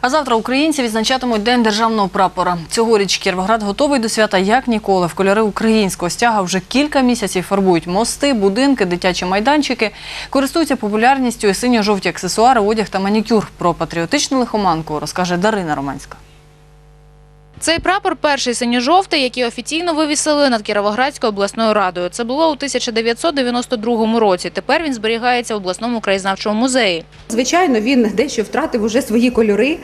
А завтра українці відзначатимуть День державного прапора. Цьогоріч Кіровоград готовий до свята як ніколи. В кольори українського стяга вже кілька місяців фарбують мости, будинки, дитячі майданчики. Користуються популярністю і синьо-жовті аксесуари, одяг та манікюр. Про патріотичну лихоманку розкаже Дарина Романська. Цей прапор перший синьо-жовтий, який офіційно вивісили над Кіровоградською обласною радою. Це було у 1992 році. Тепер він зберігається в обласному краєзнавчому музеї. Звичайно, він дещо втратив уже свої кольори,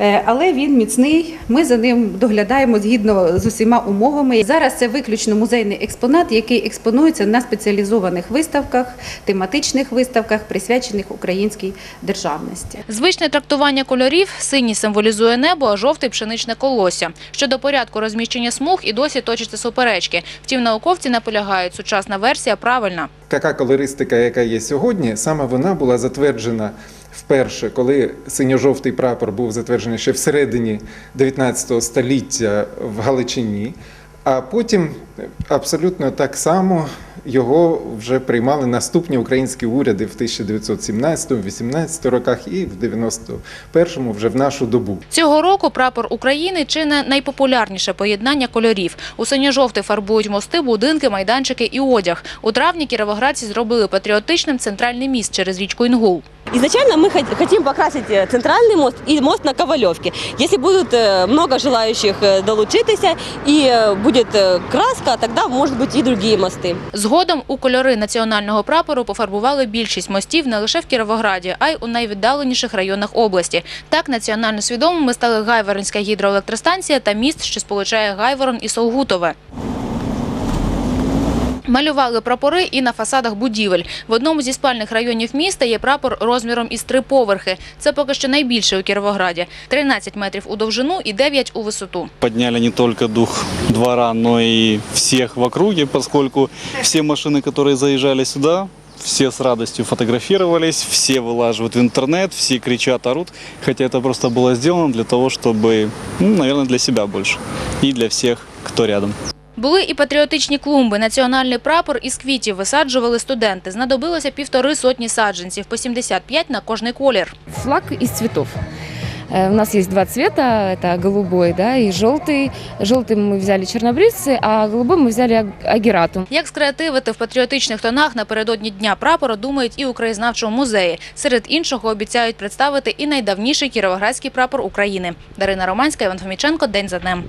е, але він міцний. Ми за ним доглядаємо згідно з усіма умовами. Зараз це виключно музейний експонат, який експонується на спеціалізованих виставках, тематичних виставках, присвячених українській державності. Звичне трактування кольорів синій символізує небо, а жовтий пшеничне колосся. Щодо порядку розміщення смуг і досі точаться суперечки. Втім, науковці наполягають, сучасна версія правильна. Така колористика, яка є сьогодні, саме вона була затверджена вперше, коли синьо-жовтий прапор був затверджений ще всередині 19 століття в Галичині, а потім абсолютно так само його вже приймали наступні українські уряди в 1917-18 роках і в 91-му вже в нашу добу. Цього року прапор України чи не найпопулярніше поєднання кольорів. У синьо-жовтий фарбують мости, будинки, майданчики і одяг. У травні кіровоградці зробили патріотичним центральний міст через річку Інгул. Изначально мы хот- хотим покрасить э, центральный мост и мост на Ковалевке. Если будут э, много желающих э, долучитися и э, будет э, краска, тогда может быть и другие мосты. Згодом у кольори національного прапору пофарбували більшість мостів не лише в Кіровограді, а й у найвіддаленіших районах області. Так національно свідомими стали Гайворонська гідроелектростанція та міст, що сполучає Гайворон і Солгутове. Малювали прапори і на фасадах будівель. В одному зі спальних районів міста є прапор розміром із три поверхи. Це поки що найбільший у Кіровограді. 13 метрів у довжину і 9 у висоту. Подняли не только дух двора, но и всех в округе, поскольку все машины, которые заезжали сюда, все с радостью фотографировались, все вылаживают в интернет, все кричат, орут. Хотя это просто было сделано для того, чтобы, ну, наверное, для себя больше и для всех, кто рядом. Були і патріотичні клумби. Національний прапор із квітів висаджували студенти. Знадобилося півтори сотні саджанців, по 75 на кожний колір. флаг из цветов. Э, У нас есть два цвета, это голубой да, и желтый. Желтый мы взяли чернобрисцы, а голубой мы взяли аг- агератум. Як скреативити в патріотичних тонах напередодні Дня прапора, думають і у краєзнавчому музеї. Серед іншого обіцяють представити і найдавніший кіровоградський прапор України. Дарина Романська, Іван Фоміченко. День за днем.